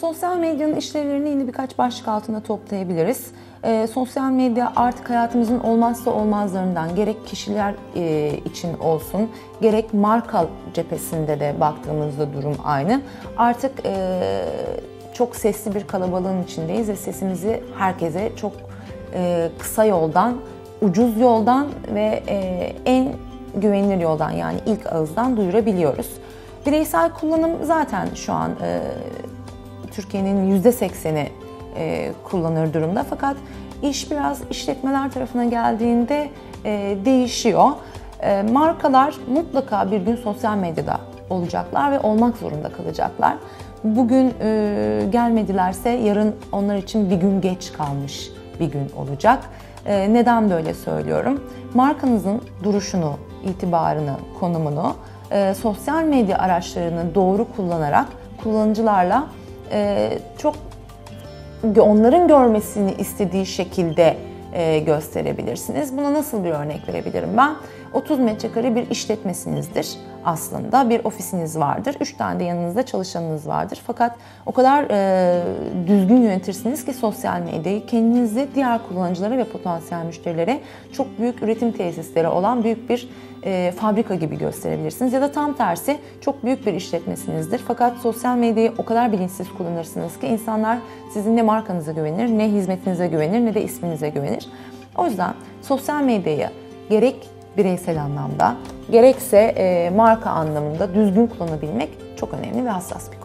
Sosyal medyanın işlevlerini yine birkaç başlık altında toplayabiliriz. E, sosyal medya artık hayatımızın olmazsa olmazlarından gerek kişiler e, için olsun gerek marka cephesinde de baktığımızda durum aynı. Artık e, çok sesli bir kalabalığın içindeyiz ve sesimizi herkese çok e, kısa yoldan, ucuz yoldan ve e, en güvenilir yoldan yani ilk ağızdan duyurabiliyoruz. Bireysel kullanım zaten şu an e, Türkiye'nin %80'i e, kullanır durumda. Fakat iş biraz işletmeler tarafına geldiğinde e, değişiyor. E, markalar mutlaka bir gün sosyal medyada olacaklar ve olmak zorunda kalacaklar. Bugün e, gelmedilerse yarın onlar için bir gün geç kalmış bir gün olacak. E, neden böyle söylüyorum? Markanızın duruşunu, itibarını, konumunu e, sosyal medya araçlarını doğru kullanarak kullanıcılarla e, çok onların görmesini istediği şekilde gösterebilirsiniz. Buna nasıl bir örnek verebilirim ben? 30 metrekare bir işletmesinizdir aslında. Bir ofisiniz vardır. 3 tane de yanınızda çalışanınız vardır. Fakat o kadar e, düzgün yönetirsiniz ki sosyal medyayı kendinizi diğer kullanıcılara ve potansiyel müşterilere çok büyük üretim tesisleri olan büyük bir e, fabrika gibi gösterebilirsiniz. Ya da tam tersi çok büyük bir işletmesinizdir. Fakat sosyal medyayı o kadar bilinçsiz kullanırsınız ki insanlar sizin ne markanıza güvenir, ne hizmetinize güvenir, ne de isminize güvenir. O yüzden sosyal medyayı gerek bireysel anlamda gerekse marka anlamında düzgün kullanabilmek çok önemli ve hassas bir